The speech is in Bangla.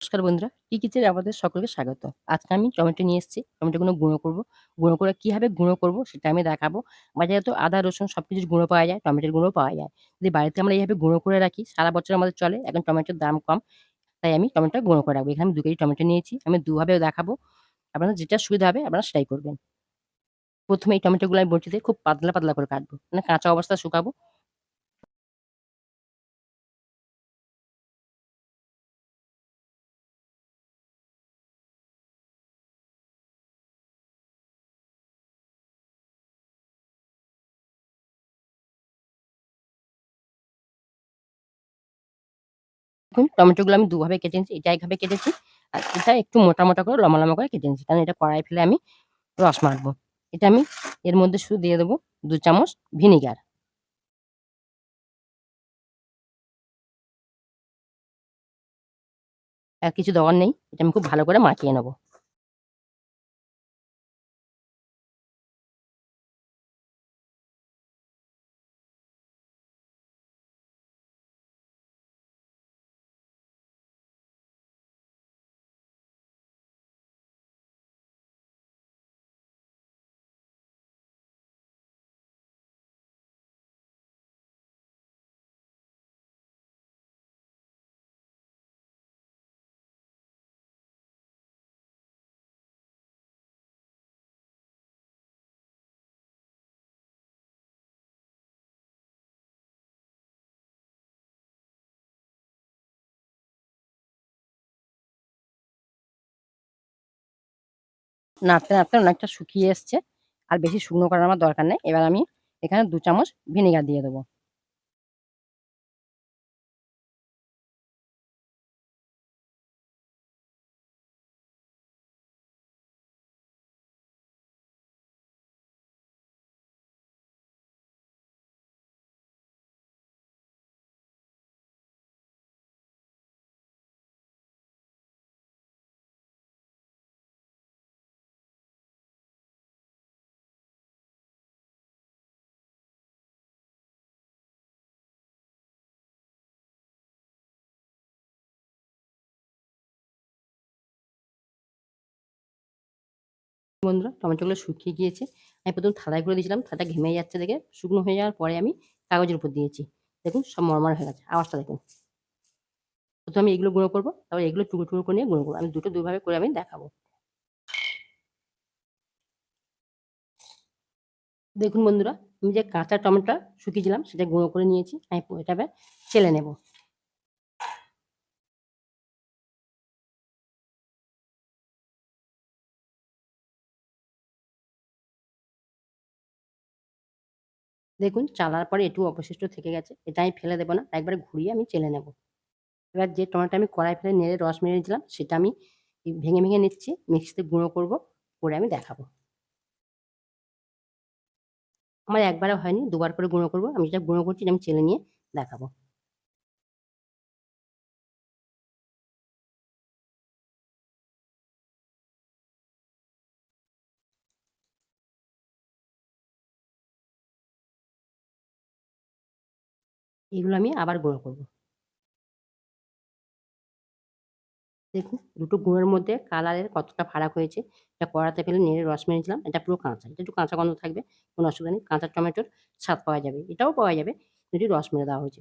নমস্কার বন্ধুরা কি কিচেনে আমাদের সকলকে স্বাগত। আজকে আমি টমেটো নিয়ে এসেছি টমেটোগুলো গুঁড়ো করব। গুঁড়ো করে কীভাবে গুঁড়ো করব সেটা আমি দেখাবো। বাজারে তো আদা, রসুন সব কিছুর গুঁড়ো পাওয়া যায়, টমেটোর গুঁড়ো পাওয়া যায়। যদি বাড়িতে আমরা এইভাবে গুঁড়ো করে রাখি, সারা বছর আমাদের চলে, এখন টমেটোর দাম কম। তাই আমি টমেটো গুঁড়ো করে রাখব। এখানে আমি দু কেজি টমেটো নিয়েছি, আমি দুভাবে দেখাবো। আপনার যেটা সুবিধা হবে, আপনারা সেটাই করবেন। প্রথমে এই টমেটোগুলো আমি বটিতে খুব পাতলা পাতলা করে কাটবো। মানে কাঁচা অবস্থা শুকাবো। দেখুন, টমেটোগুলো আমি দুভাবে কেটে নিচ্ছি এটা একভাবে কেটেছি, আর এটা একটু মোটা মোটা করে, লম্বা লম্বা করে কেটে নিচ্ছি কারণ এটা কড়াই ফেলে আমি রস মারবো এটা আমি এর মধ্যে শুধু দিয়ে দেবো দু চামচ ভিনিগার। আর কিছু দেওয়ার নেই, এটা আমি খুব ভালো করে মাখিয়ে নেব। নাড়তে নাড়তে অনেকটা শুকিয়ে এসছে। আর বেশি শুকনো করার আমার দরকার নেই। এবার আমি এখানে দু চামচ ভিনেগার দিয়ে দেবো। বন্ধুরা, টমেটোগুলো শুকিয়ে গিয়েছে। আমি প্রথম থালায় করে দিয়েছিলাম, থালাটা ঘেমে যাচ্ছে দেখে। শুকনো হয়ে যাওয়ার পরে আমি কাগজের উপর দিয়েছি। দেখুন, সব মরমার হয়ে গেছে। আওয়াজটা দেখুন। প্রথমে আমি এগুলো গুঁড়ো করব, তারপর এগুলো টুকরো টুকরো করে নিয়ে গুঁড়ো করব। আমি দুটো দুভাবে করে আমি দেখাবো। দেখুন বন্ধুরা, আমি যে কাঁচা টমেটোটা শুকিয়েছিলাম, সেটা গুঁড়ো করে নিয়েছি। আমি এটা চেলে নেব। দেখুন, চালার পরে একটু অবশিষ্ট থেকে গেছে। এটা আমি ফেলে দেবো না, একবারে ঘুরিয়ে আমি চেলে নেব। এবার যে টমেটো আমি কড়াই ফেলে নেড়ে রস মেরে নিয়েছিলাম সেটা আমি ভেঙে ভেঙে নিচ্ছি, মিক্সিতে গুঁড়ো করব, করে আমি দেখাবো। আমার একবারে হয়নি, দুবার করে গুঁড়ো করব, আমি যেটা গুঁড়ো করছি আমি চেলে নিয়ে দেখাবো। এগুলো আমি আবার গুঁড়ো করব। দেখুন, দুটো গুঁড়োর মধ্যে কালারের কতটা ফারাক হয়েছে। এটা কড়াতে ফেলে নেড়ে রস মেরেছিলাম এটা পুরো কাঁচা। এটা একটু কাঁচা গন্ধ থাকবে, কোনো অসুবিধা নেই। কাঁচা টমেটোর স্বাদ পাওয়া যাবে, এটাও পাওয়া যাবে যদি রস মেরে দেওয়া হয়েছে।